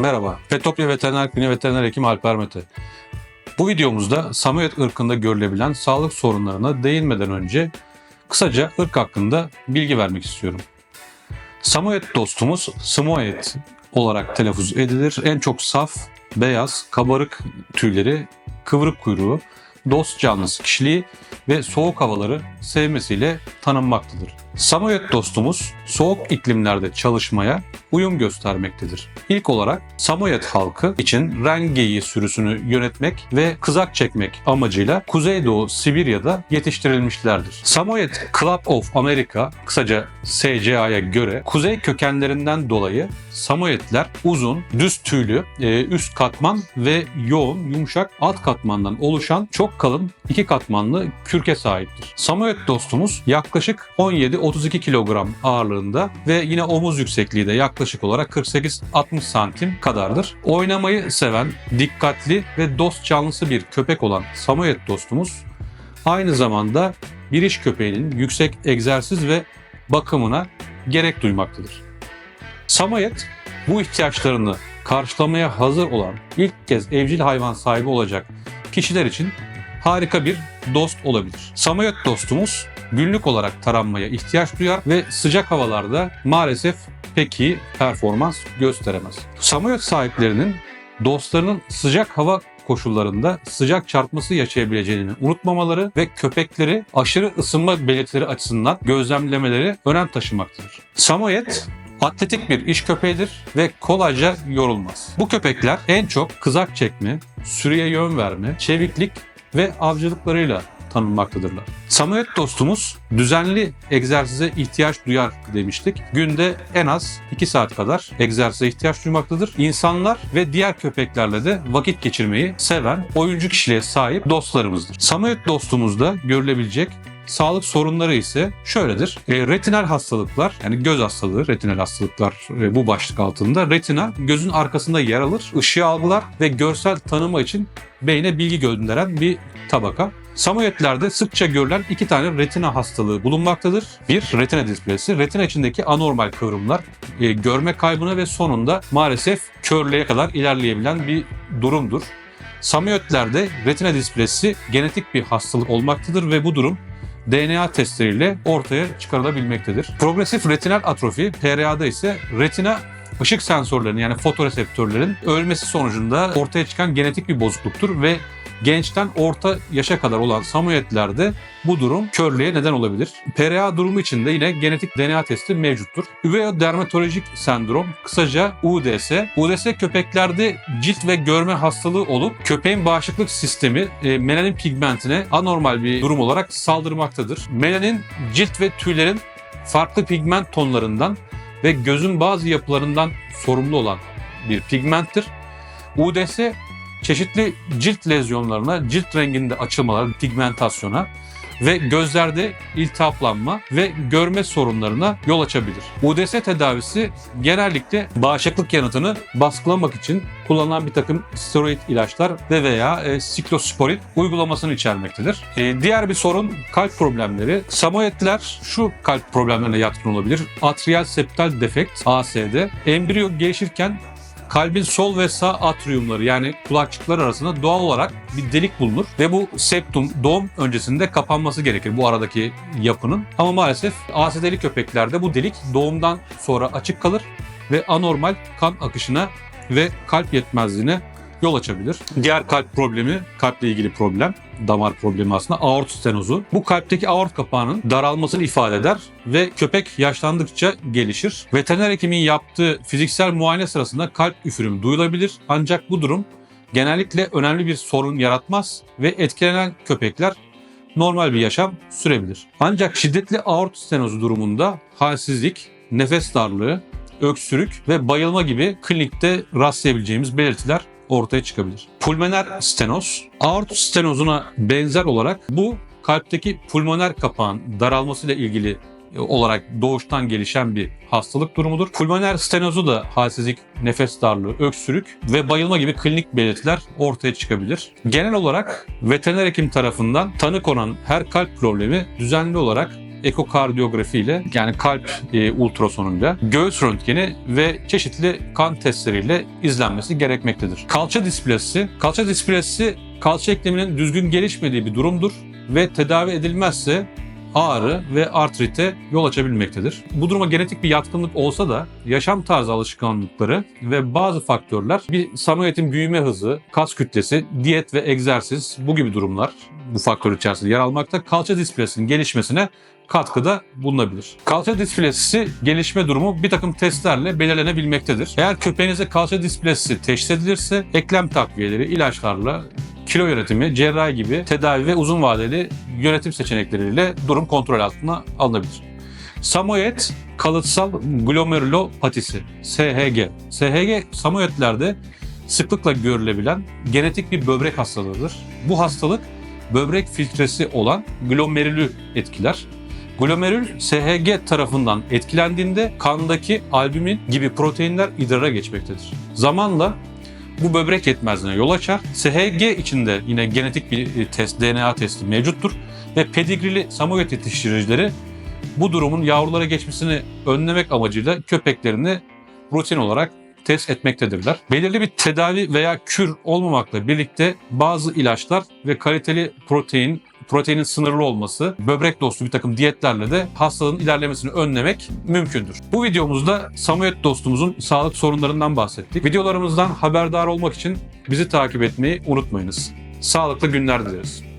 Merhaba, Petopya Veteriner Kliniği Veteriner Hekim Alper Mete. Bu videomuzda Samoyed ırkında görülebilen sağlık sorunlarına değinmeden önce kısaca ırk hakkında bilgi vermek istiyorum. Samoyed dostumuz Samoyed olarak telaffuz edilir. En çok saf, beyaz, kabarık tüyleri, kıvrık kuyruğu, dost canlısı kişiliği ve soğuk havaları sevmesiyle tanınmaktadır. Samoyed dostumuz soğuk iklimlerde çalışmaya uyum göstermektedir. İlk olarak Samoyed halkı için rengeyi sürüsünü yönetmek ve kızak çekmek amacıyla Kuzeydoğu Sibirya'da yetiştirilmişlerdir. Samoyed Club of America kısaca SCA'ya göre kuzey kökenlerinden dolayı Samoyedler uzun, düz tüylü, e, üst katman ve yoğun, yumuşak alt katmandan oluşan çok kalın iki katmanlı kürke sahiptir. Samoyed dostumuz yaklaşık 17-32 kilogram ağırlığında ve yine omuz yüksekliği de yaklaşık olarak 48-60 santim kadardır. Oynamayı seven, dikkatli ve dost canlısı bir köpek olan Samoyed dostumuz aynı zamanda bir iş köpeğinin yüksek egzersiz ve bakımına gerek duymaktadır. Samoyed bu ihtiyaçlarını karşılamaya hazır olan ilk kez evcil hayvan sahibi olacak kişiler için harika bir dost olabilir. Samoyed dostumuz günlük olarak taranmaya ihtiyaç duyar ve sıcak havalarda maalesef pek iyi performans gösteremez. Samoyed sahiplerinin dostlarının sıcak hava koşullarında sıcak çarpması yaşayabileceğini unutmamaları ve köpekleri aşırı ısınma belirtileri açısından gözlemlemeleri önem taşımaktadır. Samoyed atletik bir iş köpeğidir ve kolayca yorulmaz. Bu köpekler en çok kızak çekme, sürüye yön verme, çeviklik ve avcılıklarıyla tanınmaktadırlar. Samoyed dostumuz düzenli egzersize ihtiyaç duyar demiştik. Günde en az 2 saat kadar egzersize ihtiyaç duymaktadır. İnsanlar ve diğer köpeklerle de vakit geçirmeyi seven, oyuncu kişiliğe sahip dostlarımızdır. Samoyed dostumuzda görülebilecek Sağlık sorunları ise şöyledir. E, retinal hastalıklar yani göz hastalığı, retinal hastalıklar e, bu başlık altında. Retina gözün arkasında yer alır, ışığı algılar ve görsel tanıma için beyne bilgi gönderen bir tabaka. Samoyetlerde sıkça görülen iki tane retina hastalığı bulunmaktadır. Bir, retina displesi. Retina içindeki anormal kıvrımlar e, görme kaybına ve sonunda maalesef körlüğe kadar ilerleyebilen bir durumdur. Samoyetlerde retina displesi genetik bir hastalık olmaktadır ve bu durum DNA testleriyle ortaya çıkarılabilmektedir. Progresif retinal atrofi, PRA'da ise retina ışık sensörlerinin yani fotoreseptörlerin ölmesi sonucunda ortaya çıkan genetik bir bozukluktur ve gençten orta yaşa kadar olan samoyetlerde bu durum körlüğe neden olabilir. PRA durumu için de yine genetik DNA testi mevcuttur. Üveodermatolojik sendrom kısaca UDS. UDS köpeklerde cilt ve görme hastalığı olup köpeğin bağışıklık sistemi e, melanin pigmentine anormal bir durum olarak saldırmaktadır. Melanin cilt ve tüylerin farklı pigment tonlarından ve gözün bazı yapılarından sorumlu olan bir pigmenttir. UDS çeşitli cilt lezyonlarına, cilt renginde açılmalar, pigmentasyona ve gözlerde iltihaplanma ve görme sorunlarına yol açabilir. UDS tedavisi genellikle bağışıklık yanıtını baskılamak için kullanılan bir takım steroid ilaçlar ve veya e, siklosporin uygulamasını içermektedir. E, diğer bir sorun kalp problemleri. Samoyedler şu kalp problemlerine yatkın olabilir. Atrial septal defekt ASD. Embriyo gelişirken kalbin sol ve sağ atriumları yani kulakçıklar arasında doğal olarak bir delik bulunur ve bu septum doğum öncesinde kapanması gerekir bu aradaki yapının. Ama maalesef ASD'li köpeklerde bu delik doğumdan sonra açık kalır ve anormal kan akışına ve kalp yetmezliğine yol açabilir. Diğer kalp problemi, kalple ilgili problem, damar problemi aslında aort stenozu. Bu kalpteki aort kapağının daralmasını ifade eder ve köpek yaşlandıkça gelişir. Veteriner hekimin yaptığı fiziksel muayene sırasında kalp üfürümü duyulabilir ancak bu durum genellikle önemli bir sorun yaratmaz ve etkilenen köpekler normal bir yaşam sürebilir. Ancak şiddetli aort stenozu durumunda halsizlik, nefes darlığı, öksürük ve bayılma gibi klinikte rastlayabileceğimiz belirtiler ortaya çıkabilir. Pulmoner stenoz, aort stenozuna benzer olarak bu kalpteki pulmoner kapağın daralmasıyla ilgili olarak doğuştan gelişen bir hastalık durumudur. Pulmoner stenozu da halsizlik, nefes darlığı, öksürük ve bayılma gibi klinik belirtiler ortaya çıkabilir. Genel olarak veteriner hekim tarafından tanı konan her kalp problemi düzenli olarak ekokardiyografi ile yani kalp e, ultrasonuyla, göğüs röntgeni ve çeşitli kan testleriyle izlenmesi gerekmektedir. Kalça displasi, kalça displasi kalça ekleminin düzgün gelişmediği bir durumdur ve tedavi edilmezse ağrı ve artrite yol açabilmektedir. Bu duruma genetik bir yatkınlık olsa da yaşam tarzı alışkanlıkları ve bazı faktörler bir samoyetin büyüme hızı, kas kütlesi, diyet ve egzersiz bu gibi durumlar bu faktör içerisinde yer almakta kalça displasinin gelişmesine katkıda bulunabilir. Kalça displasisi gelişme durumu bir takım testlerle belirlenebilmektedir. Eğer köpeğinize kalça displasisi teşhis edilirse eklem takviyeleri, ilaçlarla kilo yönetimi, cerrahi gibi tedavi ve uzun vadeli yönetim seçenekleriyle durum kontrol altına alınabilir. Samoyed kalıtsal glomerulopatisi SHG. SHG samoyedlerde sıklıkla görülebilen genetik bir böbrek hastalığıdır. Bu hastalık böbrek filtresi olan glomerülü etkiler. Glomerül SHG tarafından etkilendiğinde kandaki albümin gibi proteinler idrara geçmektedir. Zamanla bu böbrek yetmezliğine yol açar. SHG içinde yine genetik bir test, DNA testi mevcuttur ve pedigrili samoyed yetiştiricileri bu durumun yavrulara geçmesini önlemek amacıyla köpeklerini rutin olarak test etmektedirler. Belirli bir tedavi veya kür olmamakla birlikte bazı ilaçlar ve kaliteli protein, proteinin sınırlı olması, böbrek dostu bir takım diyetlerle de hastalığın ilerlemesini önlemek mümkündür. Bu videomuzda Samoyed dostumuzun sağlık sorunlarından bahsettik. Videolarımızdan haberdar olmak için bizi takip etmeyi unutmayınız. Sağlıklı günler dileriz.